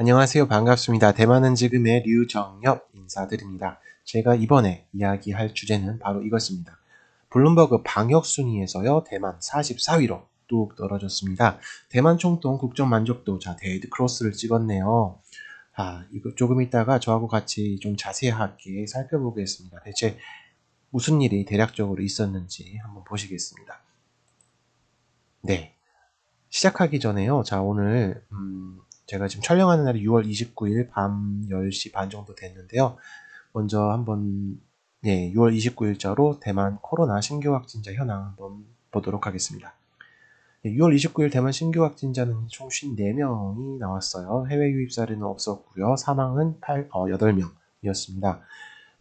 안녕하세요. 반갑습니다. 대만은 지금의 류정엽 인사드립니다. 제가 이번에 이야기할 주제는 바로 이것입니다. 블룸버그 방역 순위에서요. 대만 44위로 뚝 떨어졌습니다. 대만 총통 국정 만족도 자 데이드 크로스를 찍었네요. 아, 이거 조금 있다가 저하고 같이 좀 자세하게 살펴보겠습니다. 대체 무슨 일이 대략적으로 있었는지 한번 보시겠습니다. 네. 시작하기 전에요. 자, 오늘 음, 제가 지금 촬영하는 날이 6월 29일 밤 10시 반 정도 됐는데요. 먼저 한번 네, 6월 29일자로 대만 코로나 신규 확진자 현황 한번 보도록 하겠습니다. 네, 6월 29일 대만 신규 확진자는 총 54명이 나왔어요. 해외 유입 사례는 없었고요. 사망은 8, 어, 8명이었습니다.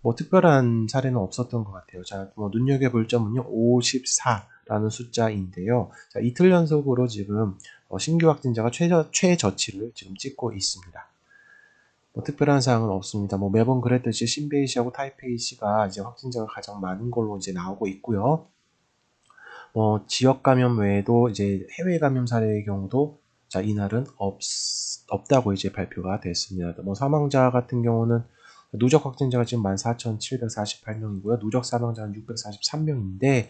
뭐 특별한 사례는 없었던 것 같아요. 자, 뭐 눈여겨볼 점은요. 54라는 숫자인데요. 자, 이틀 연속으로 지금 어, 신규 확진자가 최저, 최저치를 지금 찍고 있습니다. 뭐 특별한 사항은 없습니다. 뭐 매번 그랬듯이 신베이시하고 타이페이시가 이제 확진자가 가장 많은 걸로 이제 나오고 있고요. 뭐 지역 감염 외에도 이제 해외 감염 사례의 경우도 자 이날은 없, 없다고 이제 발표가 됐습니다. 뭐 사망자 같은 경우는 누적 확진자가 지금 14,748명이고요. 누적 사망자는 643명인데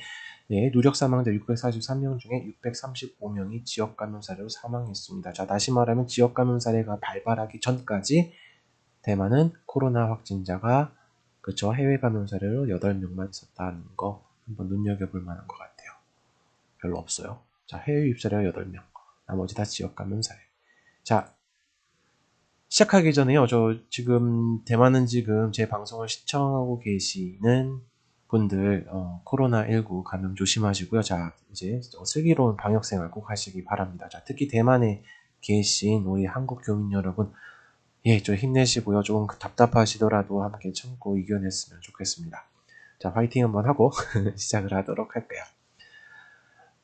네, 누적 사망자 643명 중에 635명이 지역 감염 사례로 사망했습니다. 자, 다시 말하면 지역 감염 사례가 발발하기 전까지 대만은 코로나 확진자가 그쵸 해외 감염 사례로 8명만 있었다는 거 한번 눈여겨볼 만한 것 같아요. 별로 없어요. 자, 해외 유입 사례가 8명. 나머지 다 지역 감염 사례. 자, 시작하기 전에요. 저 지금 대만은 지금 제 방송을 시청하고 계시는 분들 어, 코로나19 감염 조심하시고요. 자 이제 슬기로운 방역 생활 꼭 하시기 바랍니다. 자 특히 대만에 계신 우리 한국 교민 여러분 예, 좀 힘내시고요. 조금 답답하시더라도 함께 참고 이겨냈으면 좋겠습니다. 자, 화이팅 한번 하고 시작을 하도록 할게요.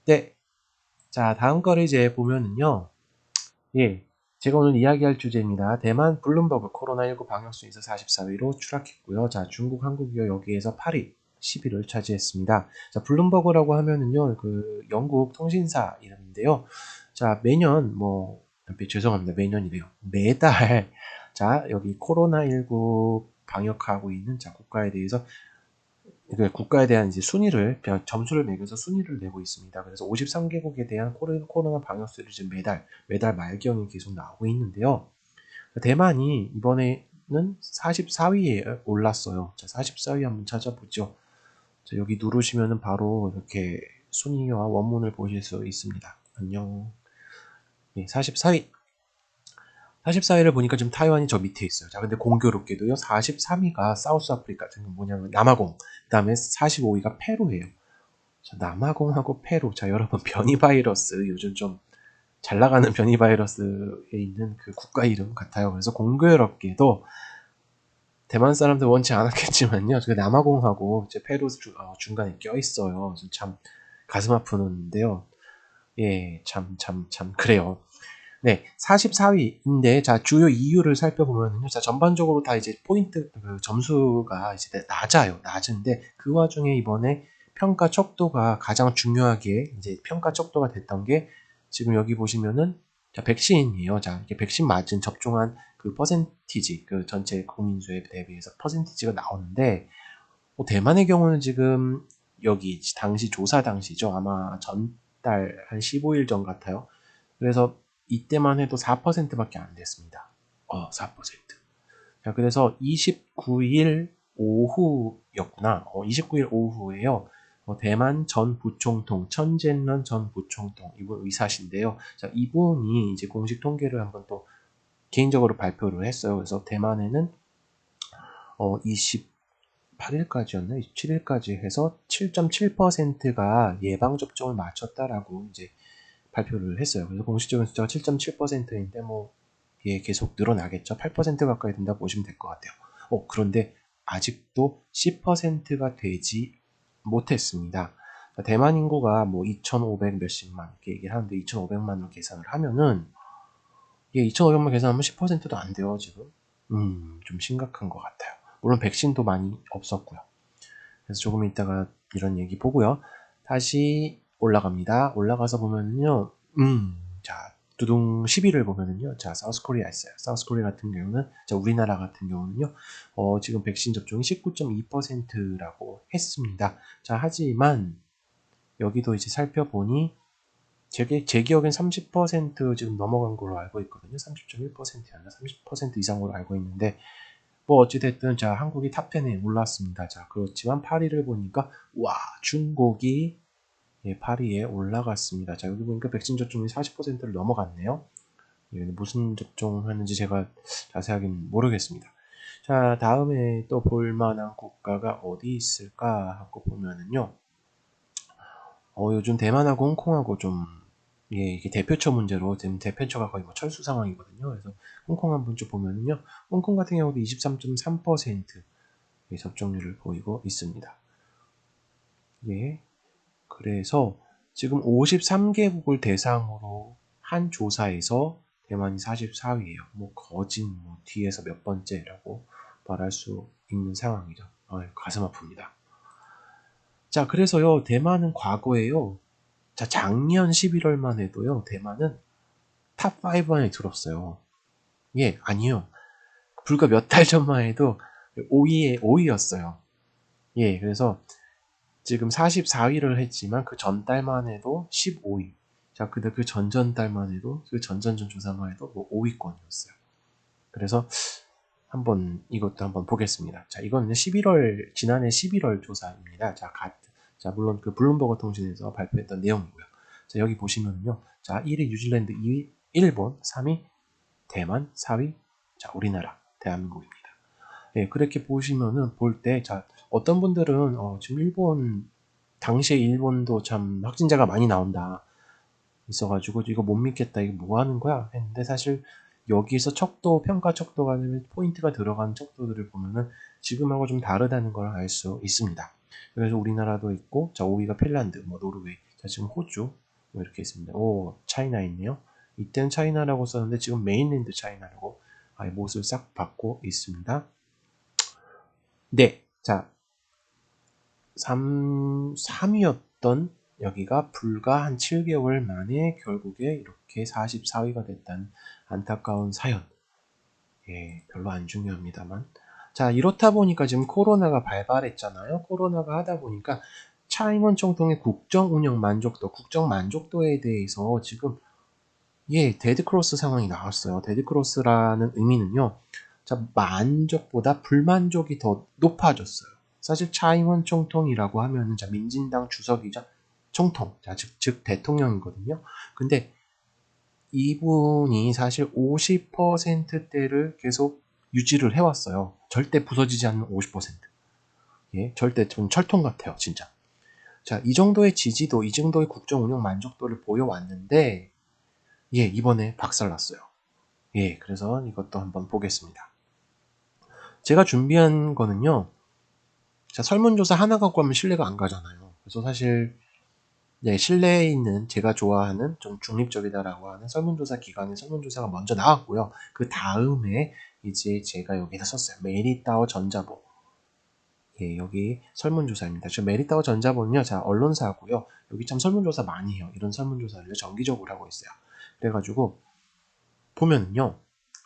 네. 자, 다음 거를 이제 보면은요. 예. 제가 오늘 이야기할 주제입니다. 대만 블룸버그 코로나19 방역 순위에서 44위로 추락했고요. 자, 중국, 한국이요. 여기에서 8위. 10위를 차지했습니다. 자, 블룸버그라고 하면은요, 그 영국 통신사 이름인데요. 자, 매년 뭐 죄송합니다. 매년이래요. 매달 자, 여기 코로나19 방역하고 있는 자, 국가에 대해서 그 국가에 대한 이제 순위를 점수를 매겨서 순위를 내고 있습니다. 그래서 53개국에 대한 코로나 방역 수를 지금 매달 매달 말경이 계속 나오고 있는데요. 대만이 이번에는 44위에 올랐어요. 자, 44위 한번 찾아보죠. 자, 여기 누르시면은 바로 이렇게 순위와 원문을 보실 수 있습니다. 안녕. 네, 44위. 44위를 보니까 지금 타이완이 저 밑에 있어요. 자, 근데 공교롭게도요, 43위가 사우스 아프리카, 지금 뭐냐면 남아공, 그 다음에 45위가 페루예요. 자, 남아공하고 페루. 자, 여러분, 변이 바이러스, 요즘 좀 잘 나가는 변이 바이러스에 있는 그 국가 이름 같아요. 그래서 공교롭게도 대만 사람들 원치 않았겠지만요. 그 남아공하고 이제 페루 주, 어, 중간에 껴 있어요. 참 가슴 아프는데요. 예, 참, 참, 참, 그래요. 네, 44위인데, 자, 주요 이유를 살펴보면요. 자, 전반적으로 다 이제 포인트, 그 점수가 이제 낮아요. 낮은데, 그 와중에 이번에 평가 척도가 가장 중요하게 이제 평가 척도가 됐던 게, 지금 여기 보시면은, 자, 백신이에요. 자, 이게 백신 맞은 접종한 그 퍼센티지, 그 전체 국민 수에 대비해서 퍼센티지가 나오는데, 뭐 대만의 경우는 지금 여기 당시 조사 당시죠. 아마 전달 한 15일 전 같아요. 그래서 이때만 해도 4%밖에 안 됐습니다. 어, 4%. 자, 그래서 29일 오후였구나. 어, 29일 오후에요. 어, 대만 전 부총통, 천젠런 전 부총통, 이분 의사신데요. 자, 이분이 이제 공식 통계를 한번 또 개인적으로 발표를 했어요. 그래서 대만에는 어 28일까지였나 27일까지 해서 7.7%가 예방 접종을 마쳤다라고 이제 발표를 했어요. 그래서 공식적인 숫자가 7.7%인데 뭐 예, 계속 늘어나겠죠. 8% 가까이 된다 보시면 될 것 같아요. 어, 그런데 아직도 10%가 되지 못했습니다. 대만 인구가 뭐 2,500 몇십만 이렇게 얘기를 하는데 2,500만으로 계산을 하면은 이게 2,500만 계산하면 10%도 안 돼요, 지금. 음, 좀 심각한 것 같아요. 물론 백신도 많이 없었고요. 그래서 조금 이따가 이런 얘기 보고요. 다시 올라갑니다. 올라가서 보면요. 음, 자, 두둥 10위를 보면은요. 자, 사우스 코리아 있어요. 사우스 코리아 같은 경우는 자, 우리나라 같은 경우는요. 어, 지금 백신 접종이 19.2%라고 했습니다. 자, 하지만 여기도 이제 살펴보니 제, 제 기억엔 30% 지금 넘어간 걸로 알고 있거든요. 30.1%이 아니라 30% 이상으로 알고 있는데 뭐 어찌됐든 자 한국이 탑10에 올랐습니다. 자 그렇지만 8위를 보니까 와 중국이 예, 8위에 올라갔습니다. 자 여기 보니까 백신 접종이 40%를 넘어갔네요. 예, 무슨 접종하는지 제가 자세하게는 모르겠습니다. 자 다음에 또 볼만한 국가가 어디 있을까 하고 보면은요. 어, 요즘 대만하고 홍콩하고 좀 예, 이게 대표처 문제로 지금 대표처가 거의 뭐 철수 상황이거든요. 그래서 홍콩 한번 쭉 보면은요. 홍콩 같은 경우도 23.3%의 접종률을 보이고 있습니다. 예. 그래서 지금 53개국을 대상으로 한 조사에서 대만이 44위예요. 뭐 거진 뭐 뒤에서 몇 번째라고 말할 수 있는 상황이죠. 어, 가슴 아픕니다. 자, 그래서요. 대만은 과거에요. 자, 작년 11월만 해도요, 대만은 탑5 안에 들었어요. 예, 아니요. 불과 몇 달 전만 해도 5위에 5위였어요. 예, 그래서 지금 44위를 했지만 그 전달만 해도 15위. 자, 근데 그 전전달만 해도 그 전전전 조사만 해도 뭐 5위권이었어요. 그래서 한번 이것도 한번 보겠습니다. 자, 이거는 11월 지난해 11월 조사입니다. 자, 가, 자, 물론 그 블룸버그 통신에서 발표했던 내용이고요. 자, 여기 보시면요. 자, 1위 뉴질랜드, 2위 일본, 3위 대만, 4위 자, 우리나라, 대한민국입니다. 예, 그렇게 보시면은 볼 때, 자, 어떤 분들은 어, 지금 일본 당시에 일본도 참 확진자가 많이 나온다. 있어가지고 이거 못 믿겠다. 이거 뭐 하는 거야? 했는데 사실 여기서 척도 평가 척도가 포인트가 들어간 척도들을 보면은 지금하고 좀 다르다는 걸 알 수 있습니다. 그래서 우리나라도 있고, 자, 5위가 핀란드, 뭐, 노르웨이, 자, 지금 호주, 뭐 이렇게 있습니다. 오, 차이나 있네요. 이때는 차이나라고 썼는데, 지금 메인랜드 차이나라고, 아예 못을 싹 받고 있습니다. 네, 자, 3, 3위였던 여기가 불과 한 7개월 만에 결국에 이렇게 44위가 됐다는 안타까운 사연. 예, 별로 안 중요합니다만. 자, 이렇다 보니까 지금 코로나가 발발했잖아요. 코로나가 하다 보니까 차이원 총통의 국정 운영 만족도, 국정 만족도에 대해서 지금 예, 데드크로스 상황이 나왔어요. 데드크로스라는 의미는요. 자, 만족보다 불만족이 더 높아졌어요. 사실 차이원 총통이라고 하면은 자, 민진당 주석이자 총통, 자, 즉, 즉 대통령이거든요. 근데 이분이 사실 50%대를 계속 유지를 해왔어요. 절대 부서지지 않는 50%. 예, 절대 전 철통 같아요, 진짜. 자, 이 정도의 지지도, 이 정도의 국정 운영 만족도를 보여왔는데, 예, 이번에 박살났어요. 예, 그래서 이것도 한번 보겠습니다. 제가 준비한 거는요, 자, 설문조사 하나 갖고 하면 신뢰가 안 가잖아요. 그래서 사실, 네, 신뢰에 있는 제가 좋아하는 좀 중립적이다라고 하는 설문조사 기관의 설문조사가 먼저 나왔고요. 그 다음에 이제 제가 여기다 썼어요. 메리따오 전자보. 예, 여기 설문조사입니다. 저 메리따오 전자보는요, 자, 언론사고요. 여기 참 설문조사 많이 해요. 이런 설문조사를 정기적으로 하고 있어요. 그래가지고, 보면은요,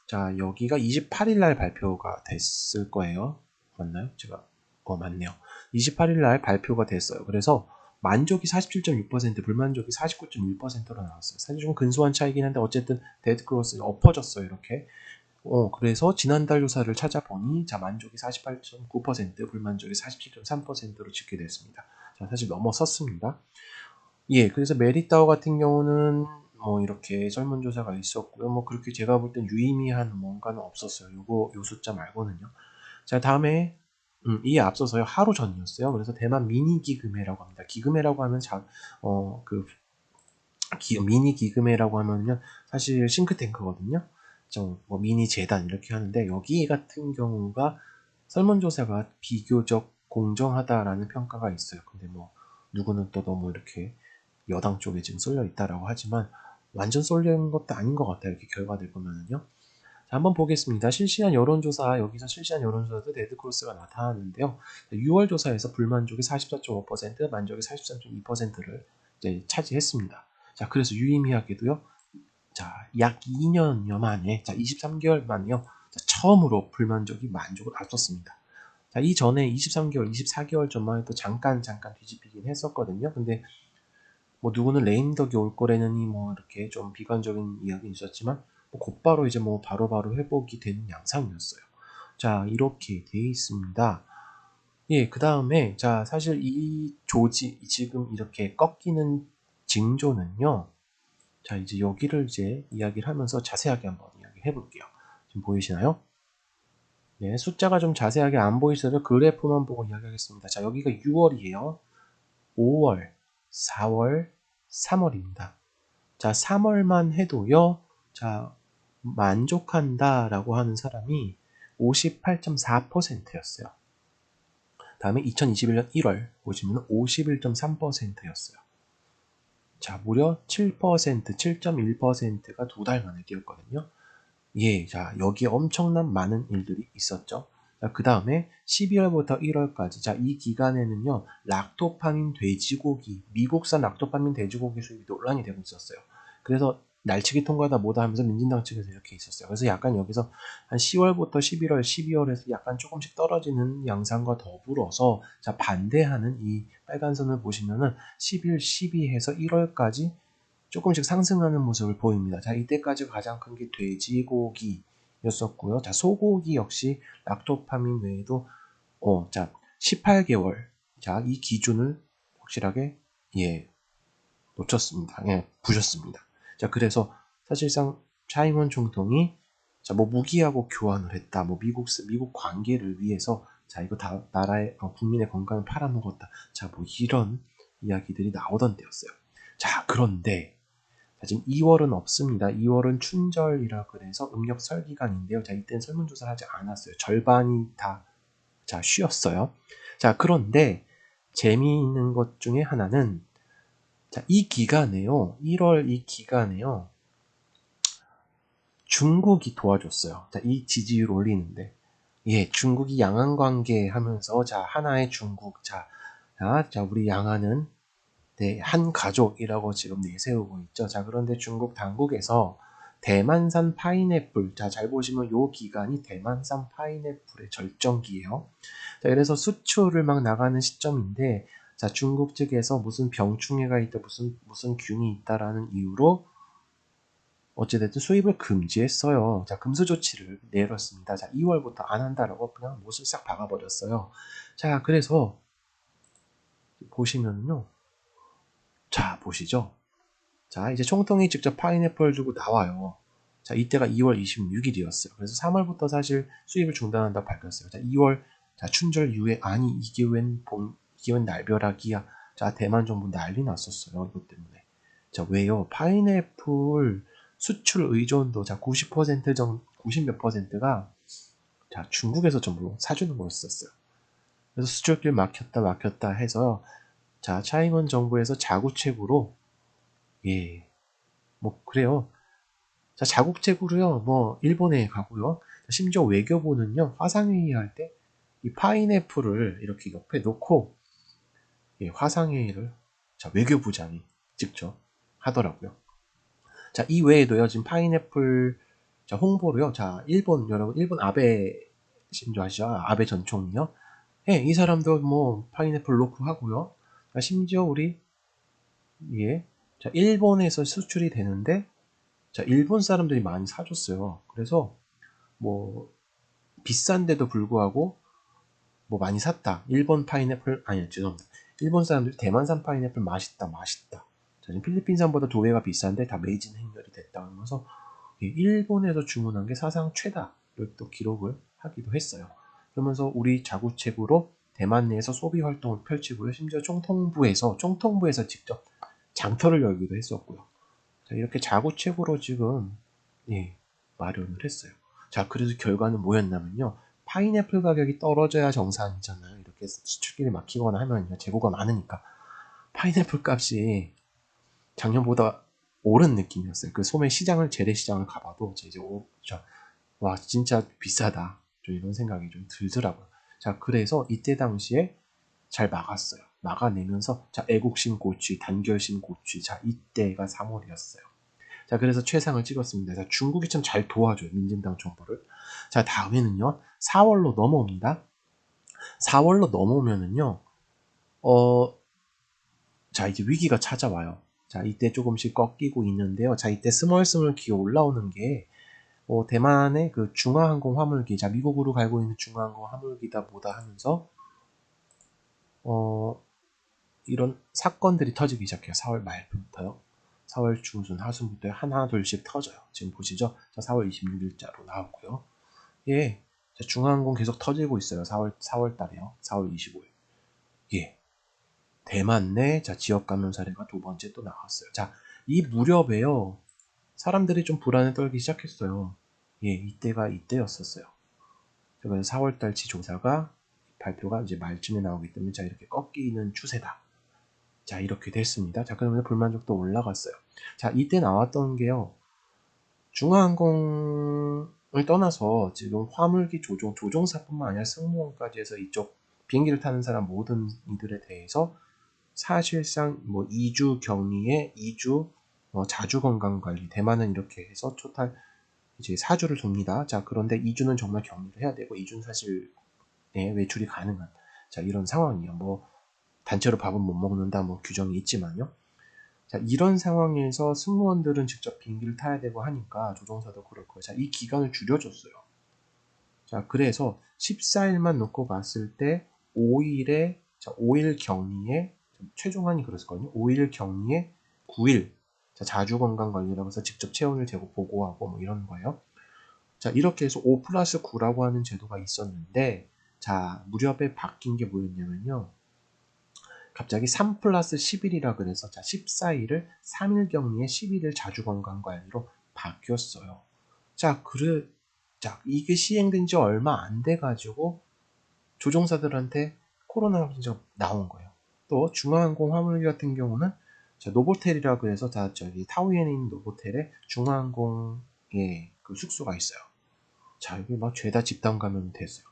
자, 여기가 28일 날 발표가 됐을 거예요. 맞나요? 제가, 어, 맞네요. 28일 날 발표가 됐어요. 그래서, 만족이 47.6%, 불만족이 49.1%로 나왔어요. 사실 좀 근소한 차이긴 한데, 어쨌든, 데드크로스 엎어졌어요, 이렇게. 어, 그래서 지난달 조사를 찾아보니 자 만족이 48.9%, 불만족이 47.3%로 집계됐습니다. 자, 사실 넘어섰습니다. 예, 그래서 메리따오 같은 경우는 뭐 이렇게 설문조사가 있었고요. 뭐 그렇게 제가 볼 땐 유의미한 뭔가는 없었어요. 요거 요 숫자 말고는요. 자, 다음에 음, 이에 앞서서요 하루 전이었어요. 그래서 대만 미니 기금회라고 합니다. 기금회라고 하면 자, 어, 그 기, 미니 기금회라고 하면요 사실 싱크탱크거든요. 뭐 미니 재단 이렇게 하는데 여기 같은 경우가 설문조사가 비교적 공정하다라는 평가가 있어요. 근데 뭐 누구는 또 너무 이렇게 여당 쪽에 지금 쏠려 있다라고 하지만 완전 쏠려 있는 것도 아닌 것 같아요. 이렇게 결과들 보면은요. 자, 한번 보겠습니다. 실시간 여론조사, 여기서 실시간 여론조사도 데드크로스가 나타났는데요. 6월 조사에서 불만족이 44.5%, 만족이 43.2%를 이제 차지했습니다. 자, 그래서 유의미하게도요. 자, 약 2년여 만에, 자, 23개월 만에요. 자, 처음으로 불만족이 만족을 앞섰습니다. 자, 이 전에 23개월, 24개월 전만 해도 잠깐, 잠깐 뒤집히긴 했었거든요. 근데, 뭐, 누구는 레인덕이 올 거라느니, 뭐, 이렇게 좀 비관적인 이야기 있었지만, 뭐 곧바로 이제 뭐, 바로 바로 회복이 되는 양상이었어요. 자, 이렇게 돼 있습니다. 예, 그 다음에, 자, 사실 이 조지, 지금 이렇게 꺾이는 징조는요, 자, 이제 여기를 이제 이야기를 하면서 자세하게 한번 이야기해 볼게요. 지금 보이시나요? 네, 숫자가 좀 자세하게 안 보이셔도 그래프만 보고 이야기하겠습니다. 자, 여기가 6월이에요. 5월, 4월, 3월입니다. 자, 3월만 해도요, 자, 만족한다라고 하는 사람이 58.4%였어요. 다음에 2021년 1월 보시면 51.3%였어요. 자, 무려 7%, 7.1%가 두 달 만에 뛰었거든요. 예, 자, 여기에 엄청난 많은 일들이 있었죠. 그 다음에 12월부터 1월까지, 자, 이 기간에는요, 락토파민 돼지고기, 미국산 락토파민 돼지고기 수입이 논란이 되고 있었어요. 그래서 날치기 통과다 뭐다 하면서 민진당 측에서 이렇게 있었어요. 그래서 약간 여기서 한 10월부터 11월, 12월에서 약간 조금씩 떨어지는 양상과 더불어서 자 반대하는 이 빨간 선을 보시면은 11, 12 해서 1월까지 조금씩 상승하는 모습을 보입니다. 자 이때까지 가장 큰 게 돼지고기였었고요. 자 소고기 역시 락토파민 외에도 어, 자 18개월 자 이 기준을 확실하게 예 놓쳤습니다. 예 부셨습니다. 자, 그래서 사실상 차이먼 총통이 자, 뭐 무기하고 교환을 했다. 뭐 미국 미국 관계를 위해서 자, 이거 다 나라의 어, 국민의 건강을 팔아먹었다. 자, 뭐 이런 이야기들이 나오던 때였어요. 자, 그런데 자, 지금 2월은 없습니다. 2월은 춘절이라 그래서 음력 설 기간인데요. 자, 이때는 설문조사를 하지 않았어요. 절반이 다 자, 쉬었어요. 자, 그런데 재미있는 것 중에 하나는 자, 이 기간에요. 1월 이 기간에요. 중국이 도와줬어요. 자, 이 지지율 올리는데. 예, 중국이 양안 관계 하면서, 자, 하나의 중국, 자, 자, 자 우리 양안은, 네, 한 가족이라고 지금 내세우고 있죠. 자, 그런데 중국 당국에서 대만산 파인애플, 자, 잘 보시면 요 기간이 대만산 파인애플의 절정기예요. 자, 그래서 수출을 막 나가는 시점인데, 자, 중국 측에서 무슨 병충해가 있다, 무슨, 무슨 균이 있다라는 이유로 어찌됐든 수입을 금지했어요. 자, 금수 조치를 내렸습니다. 자, 2월부터 안 한다라고 그냥 못을 싹 박아버렸어요. 자, 그래서 보시면요. 자, 보시죠. 자, 이제 총통이 직접 파인애플 주고 나와요. 자, 이때가 2월 26일이었어요. 그래서 3월부터 사실 수입을 중단한다고 밝혔어요. 자, 2월 자, 춘절 이후에 아니 이게 웬 봄, 기원 날벼락이야. 자, 대만 정부 난리 났었어요. 이것 때문에. 자, 왜요? 파인애플 수출 의존도 자, 90% 정도, 90몇 퍼센트가 자, 중국에서 전부 사주는 거였었어요. 그래서 수출길 막혔다 막혔다 해서 자, 차이먼 정부에서 자구책으로 예. 뭐 그래요. 자, 자국책으로요. 뭐 일본에 가고요. 심지어 외교부는요. 화상회의 할 때 이 파인애플을 이렇게 옆에 놓고 예, 화상회의를 자, 외교부장이 직접 하더라고요. 자, 이 외에도요, 지금 파인애플 자, 홍보로요. 자, 일본, 여러분, 일본 아베 신조 아시죠? 아베 전 총리요. 예, 이 사람도 뭐 파인애플 놓고 하고요. 자, 심지어 우리 예, 자, 일본에서 수출이 되는데 자, 일본 사람들이 많이 사줬어요. 그래서 뭐 비싼데도 불구하고 뭐 많이 샀다. 일본 파인애플 아니 죄송합니다. 일본 사람들이 대만산 파인애플 맛있다 맛있다 지금 필리핀산보다 두 배가 비싼데 다 메이진 행렬이 됐다 하면서 일본에서 주문한 게 사상 최다를 또 기록을 하기도 했어요. 그러면서 우리 자구책으로 대만 내에서 소비 활동을 펼치고요. 심지어 총통부에서 총통부에서 직접 장터를 열기도 했었고요. 자, 이렇게 자구책으로 지금 예, 마련을 했어요. 자, 그래서 결과는 뭐였냐면요. 파인애플 가격이 떨어져야 정상이잖아요. 이렇게 수출길이 막히거나 하면 재고가 많으니까 파인애플 값이 작년보다 오른 느낌이었어요. 그 소매 시장을 재래 시장을 가봐도 이제 오, 자, 와 진짜 비싸다. 좀 이런 생각이 좀 들더라고요. 자 그래서 이때 당시에 잘 막았어요. 막아내면서 자 애국심 고취, 단결심 고취. 자 이때가 3월이었어요. 자, 그래서 최상을 찍었습니다. 자, 중국이 참 잘 도와줘요. 민진당 정부를. 자, 다음에는요. 4월로 넘어옵니다. 4월로 넘어오면은요. 어, 자, 이제 위기가 찾아와요. 자, 이때 조금씩 꺾이고 있는데요. 자, 이때 스멀스멀 기어 올라오는 게 어, 대만의 그 중화항공 화물기, 자, 미국으로 갈고 있는 중화항공 화물기다 뭐다 하면서 어, 이런 사건들이 터지기 시작해요. 4월 말부터요. 4월 중순, 하순부터 하나, 둘씩 터져요. 지금 보시죠. 자, 4월 26일자로 나왔고요. 예. 자, 중앙항공 계속 터지고 있어요. 4월, 4월 달에요. 4월 25일. 예. 대만 내, 자, 지역 감염 사례가 두 번째 또 나왔어요. 자, 이 무렵에요. 사람들이 좀 불안에 떨기 시작했어요. 예, 이때가 이때였었어요. 그래서 4월 달치 조사가 발표가 이제 말쯤에 나오기 때문에 자 이렇게 꺾이는 추세다. 자 이렇게 됐습니다. 자 그러면 불만족도 올라갔어요. 자 이때 나왔던 게요. 중화항공을 떠나서 지금 화물기 조종, 조종사뿐만 아니라 승무원까지 해서 이쪽 비행기를 타는 사람 모든 이들에 대해서 사실상 뭐 2주 격리에 2주 어, 자주 건강 관리 대만은 이렇게 해서 토탈 이제 4주를 둡니다. 자 그런데 2주는 정말 격리를 해야 되고 2주는 사실 네, 외출이 가능한 자 이런 상황이에요. 뭐 단체로 밥은 못 먹는다 뭐 규정이 있지만요. 자 이런 상황에서 승무원들은 직접 비행기를 타야 되고 하니까 조종사도 그럴 거예요. 자 이 기간을 줄여줬어요. 자 그래서 14일만 놓고 봤을 때 5일에 자 5일 격리에 최종안이 그랬을거든요. 5일 격리에 9일 자, 자주 건강 관리라고 해서 직접 체온을 재고 보고하고 뭐 이런 거예요. 자 이렇게 해서 5 플러스 9라고 하는 제도가 있었는데 자, 무렵에 바뀐 게 뭐였냐면요. 갑자기 3 플러스 10일이라 그래서 자, 14일을 3일 격리에 10일을 자주 건강 관리로 바뀌었어요. 자, 그래, 자, 이게 시행된 지 얼마 안 돼 가지고 조종사들한테 코로나 확진자가 나온 거예요. 또 중화항공 화물기 같은 경우는 자, 노보텔이라고 해서 자, 저기 타우이엔에 있는 노보텔에 중화항공의 그 숙소가 있어요. 자, 여기 막 죄다 집단 감염이 됐어요.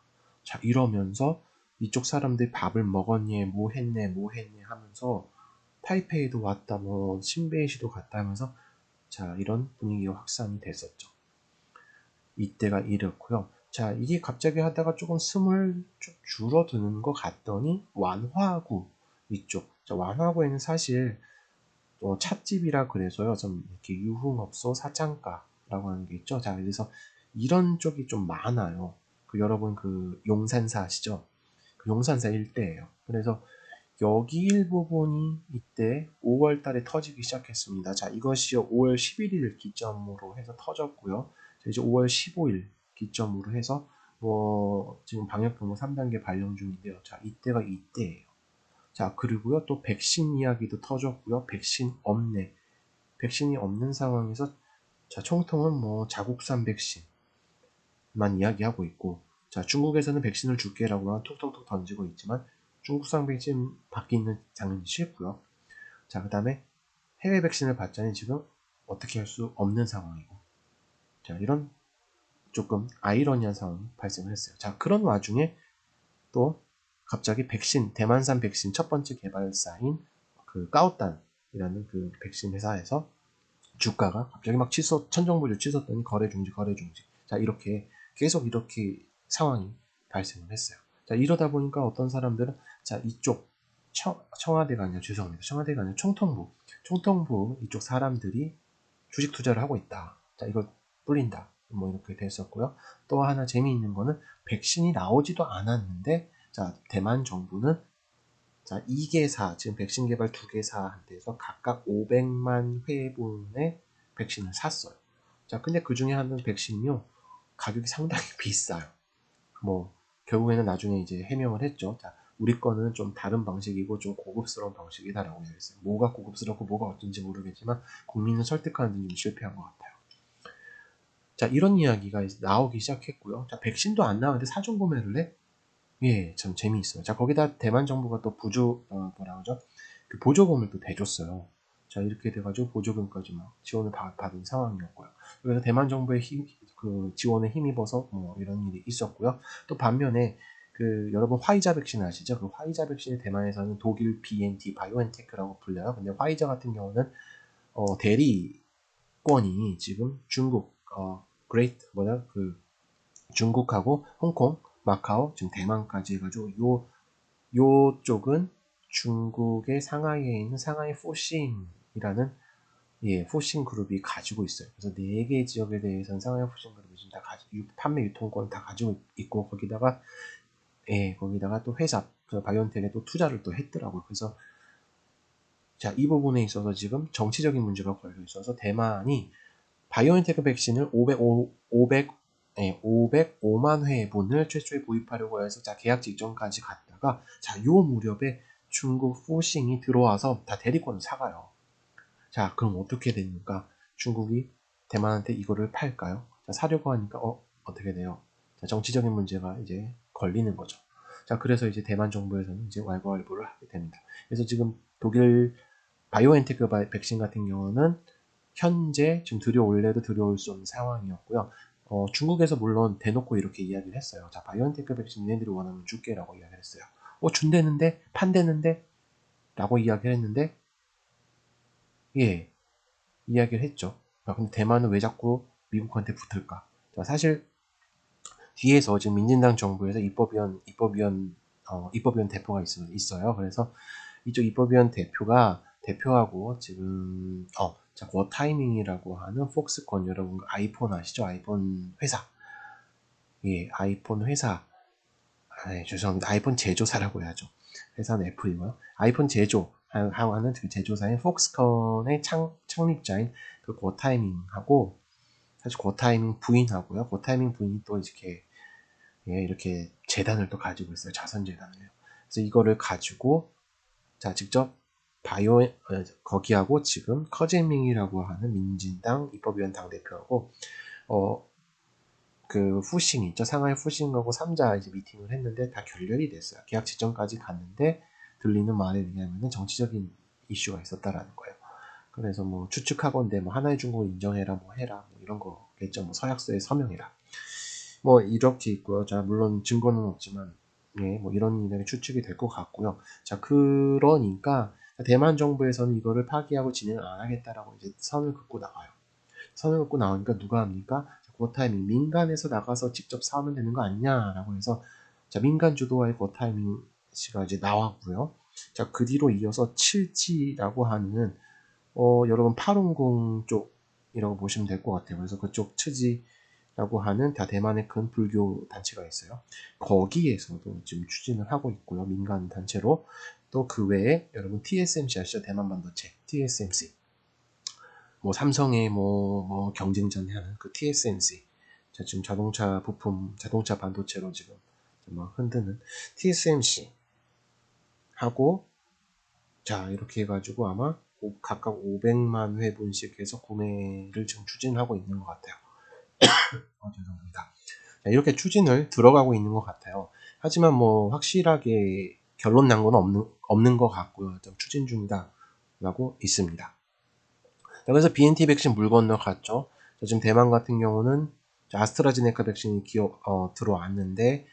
자, 이러면서 이쪽 사람들이 밥을 먹었니, 뭐 했네, 뭐 했네 하면서 타이페이도 왔다, 뭐 신베이시도 갔다 하면서 자, 이런 분위기가 확산이 됐었죠. 이때가 이렇고요. 자, 이게 갑자기 하다가 조금 숨을 좀 줄어드는 것 같더니 완화구 이쪽. 자, 완화구에는 사실 또 찻집이라 그래서요. 좀 이렇게 유흥업소 사창가라고 하는 게 있죠. 자, 그래서 이런 쪽이 좀 많아요. 그 여러분 그 용산사 아시죠? 그 용산사 일대예요. 그래서 여기 일부분이 이때 5월 달에 터지기 시작했습니다. 자, 이것이 5월 11일 기점으로 해서 터졌고요. 자, 이제 5월 15일 기점으로 해서 뭐 지금 방역병원 3단계 발령 중인데요. 자, 이때가 이때예요. 자, 그리고요. 또 백신 이야기도 터졌고요. 백신 없네. 백신이 없는 상황에서 자, 총통은 뭐 자국산 백신 만 이야기하고 있고 자 중국에서는 백신을 줄게라고 톡톡톡 던지고 있지만 중국산 백신 받기는 당연히 싫고요. 자 그 다음에 해외 백신을 받자니 지금 어떻게 할 수 없는 상황이고 자 이런 조금 아이러니한 상황이 발생을 했어요. 자 그런 와중에 또 갑자기 백신 대만산 백신 첫 번째 개발사인 그 까오딴이라는 그 백신 회사에서 주가가 갑자기 막 취소 천정부를 취소했더니 거래 중지 거래 중지 자 이렇게 계속 이렇게 상황이 발생을 했어요. 자, 이러다 보니까 어떤 사람들은 자, 이쪽 청, 청와대가 아니라 죄송합니다. 청와대가 아니라 총통부. 총통부 이쪽 사람들이 주식 투자를 하고 있다. 자, 이걸 뿌린다. 뭐 이렇게 됐었고요. 또 하나 재미있는 거는 백신이 나오지도 않았는데 자, 대만 정부는 자, 2개사, 지금 백신 개발 2개사한테서 각각 500만 회분의 백신을 샀어요. 자, 근데 그 중에 하는 백신요. 가격이 상당히 비싸요. 뭐 결국에는 나중에 이제 해명을 했죠. 자, 우리 거는 좀 다른 방식이고 좀 고급스러운 방식이다라고 얘기했어요. 뭐가 고급스럽고 뭐가 어떤지 모르겠지만 국민을 설득하는 데좀 실패한 것 같아요. 자, 이런 이야기가 나오기 시작했고요. 자, 백신도 안 나오는데 사전 구매를 해? 예, 참 재미있어요. 자, 거기다 대만 정부가 또 부조, 어, 뭐라 그러죠? 그 보조금을 또 대줬어요. 자, 이렇게 돼가지고 보조금까지 막 지원을 받, 은 상황이었고요. 그래서 대만 정부의 힘, 그 지원에 힘입어서 뭐 이런 일이 있었고요. 또 반면에 그 여러분 화이자 백신 아시죠? 그 화이자 백신이 대만에서는 독일 BNT 바이오엔테크라고 불려요. 근데 화이자 같은 경우는 어, 대리 정권이 지금 중국, 어, 그레이트, 뭐냐, 그, 중국하고 홍콩, 마카오, 지금 대만까지 해가지고 요, 요 쪽은 중국의 상하이에 있는 상하이 포싱 이라는 예, 포싱 그룹이 가지고 있어요. 그래서 네개 지역에 대해서는 상하이 포싱 그룹이 지금 다 가지, 판매 유통권 다 가지고 있고 거기다가 예, 거기다가 또 회사, 그 바이온텍에 또 투자를 또 했더라고요. 그래서 자, 이 부분에 있어서 지금 정치적인 문제가 걸려 있어서 대만이 바이오엔테크 백신을 500, 500, 예, 505만 회분을 최초에 구입하려고 해서 자, 계약 직전까지 갔다가 자, 요 무렵에 중국 포싱이 들어와서 다 대리권을 사가요. 자, 그럼 어떻게 됩니까? 중국이 대만한테 이거를 팔까요? 자, 사려고 하니까 어, 어떻게 돼요? 자, 정치적인 문제가 이제 걸리는 거죠. 자, 그래서 이제 대만 정부에서는 이제 왈가왈부를 하게 됩니다. 그래서 지금 독일 바이오엔테크 백신 같은 경우는 현재 지금 들여올래도 들여올 수 없는 상황이었고요. 어, 중국에서 물론 대놓고 이렇게 이야기를 했어요. 자, 바이오엔테크 백신 얘네들이 원하면 줄게라고 이야기를 했어요. 어, 준대는데? 판대는데? 라고 이야기를 했는데, 예, 이야기를 했죠. 아, 근데 대만은 왜 자꾸 미국한테 붙을까? 자, 사실 뒤에서 지금 민진당 정부에서 입법위원 입법위원 어, 입법위원 대표가 있, 있어요. 그래서 이쪽 입법위원 대표가 대표하고 지금 어, 자, 고 타이밍이라고 하는 폭스콘 여러분 아이폰 아시죠? 아이폰 회사. 예, 아이폰 회사. 아, 네, 죄송합니다. 아이폰 제조사라고 해야죠. 회사는 애플이고요. 아이폰 제조 하는 그 제조사인 폭스콘의 창, 창립자인 그 고 타이밍하고 사실 고 타이밍 부인하고요. 고 타이밍 부인이 또 이렇게 예, 이렇게 재단을 또 가지고 있어요. 자선 재단을요. 그래서 이거를 가지고 자 직접 바이오 어, 거기하고 지금 커제밍이라고 하는 민진당 입법위원 당 대표하고 어 그 후싱 있죠 상하이 후싱하고 3자 이제 미팅을 했는데 다 결렬이 됐어요. 계약 지점까지 갔는데 들리는 말에 의하면 정치적인 이슈가 있었다라는 거예요. 그래서 뭐 추측하건대 뭐 하나의 중국을 인정해라 뭐 해라 뭐 이런 거겠죠. 뭐 서약서에 서명해라. 뭐 이렇게 있고요. 자 물론 증거는 없지만 예, 뭐 이런 일들이 추측이 될 것 같고요. 자 그러니까 대만 정부에서는 이거를 파기하고 진행을 안 하겠다라고 이제 선을 긋고 나가요. 선을 긋고 나오니까 누가 합니까? 그 타이밍 민간에서 나가서 직접 사면 되는 거 아니냐라고 해서 자 민간 주도와의 그 타이밍 씨가 이제 나왔고요. 자 그 뒤로 이어서 7G라고 하는 어 여러분 850 쪽이라고 보시면 될 것 같아요. 그래서 그쪽 츠지 라고 하는 다 대만의 큰 불교 단체가 있어요. 거기에서도 지금 추진을 하고 있고요. 민간 단체로. 또 그 외에 여러분 TSMC 아시죠? 대만 반도체. TSMC. 뭐 삼성의 뭐, 뭐 경쟁전 하는 그 TSMC. 자, 지금 자동차 부품, 자동차 반도체로 지금 막 흔드는 TSMC. 하고, 자, 이렇게 해가지고 아마 각각 500만 회분씩 해서 구매를 지금 추진하고 있는 것 같아요. 어, 죄송합니다. 이렇게 추진을 들어가고 있는 것 같아요. 하지만 뭐 확실하게 결론 난 건 없는, 없는 것 같고요. 좀 추진 중이다. 라고 있습니다. 그래서 BNT 백신 물 건너 갔죠. 지금 대만 같은 경우는 아스트라제네카 백신이 기어, 어, 들어왔는데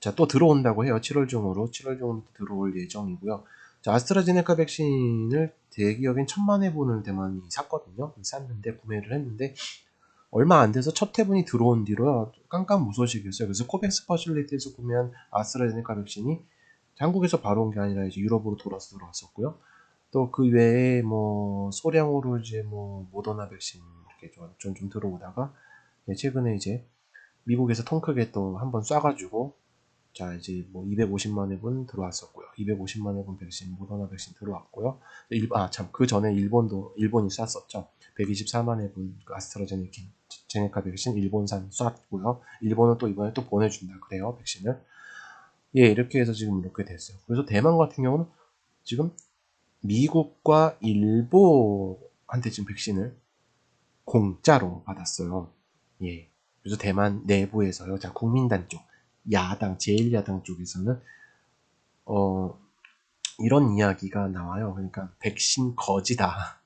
자, 또 들어온다고 해요. 7월 중으로. 7월 중으로 들어올 예정이고요. 자, 아스트라제네카 백신을 대기업인 천만 회분을 대만이 샀거든요. 샀는데, 구매를 했는데, 얼마 안 돼서 첫 해분이 들어온 뒤로 깜깜 무소식이었어요. 그래서 코백스 퍼실리티에서 구매한 아스트라제네카 백신이 한국에서 바로 온 게 아니라 이제 유럽으로 돌아서 들어왔었고요. 또 그 외에 뭐 소량으로 이제 뭐 모더나 백신 이렇게 좀, 좀, 좀 들어오다가 네, 최근에 이제 미국에서 통 크게 또 한번 쏴가지고 자 이제 뭐 250만 회분 들어왔었고요. 250만 회분 백신 모더나 백신 들어왔고요. 아참 그 전에 일본도 일본이 쐈었죠. 124만 회분 그 아스트라제네카 백신 일본산 쐈고요. 일본은 또 이번에 또 보내준다 그래요 백신을. 예 이렇게 해서 지금 이렇게 됐어요. 그래서 대만 같은 경우는 지금 미국과 일본한테 지금 백신을 공짜로 받았어요. 예. 그래서 대만 내부에서요. 자 국민단 쪽, 야당, 제1야당 쪽에서는 어 이런 이야기가 나와요. 그러니까 백신 거지다.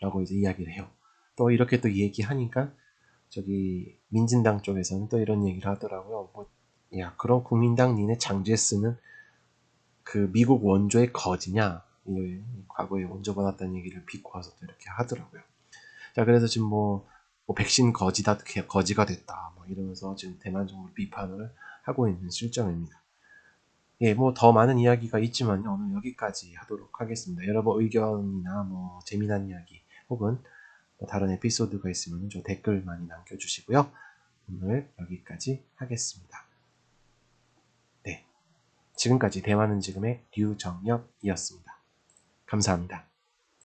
라고 이제 이야기를 해요. 또 이렇게 또 얘기하니까 저기 민진당 쪽에서는 또 이런 얘기를 하더라고요. 뭐, 야, 그럼 국민당 니네 장제스는 그 미국 원조의 거지냐? 이, 과거에 원조 받았다는 얘기를 비꼬아서 또 이렇게 하더라고요. 자, 그래서 지금 뭐, 뭐 백신 거지다, 거지가 됐다. 뭐 이러면서 지금 대만 정부를 비판을 하고 있는 실정입니다. 예, 뭐 더 많은 이야기가 있지만요. 오늘 여기까지 하도록 하겠습니다. 여러분 의견이나 뭐 재미난 이야기 혹은 뭐 다른 에피소드가 있으면 저 댓글 많이 남겨주시고요. 오늘 여기까지 하겠습니다. 네. 지금까지 대만은 지금의 류정엽이었습니다. 감사합니다.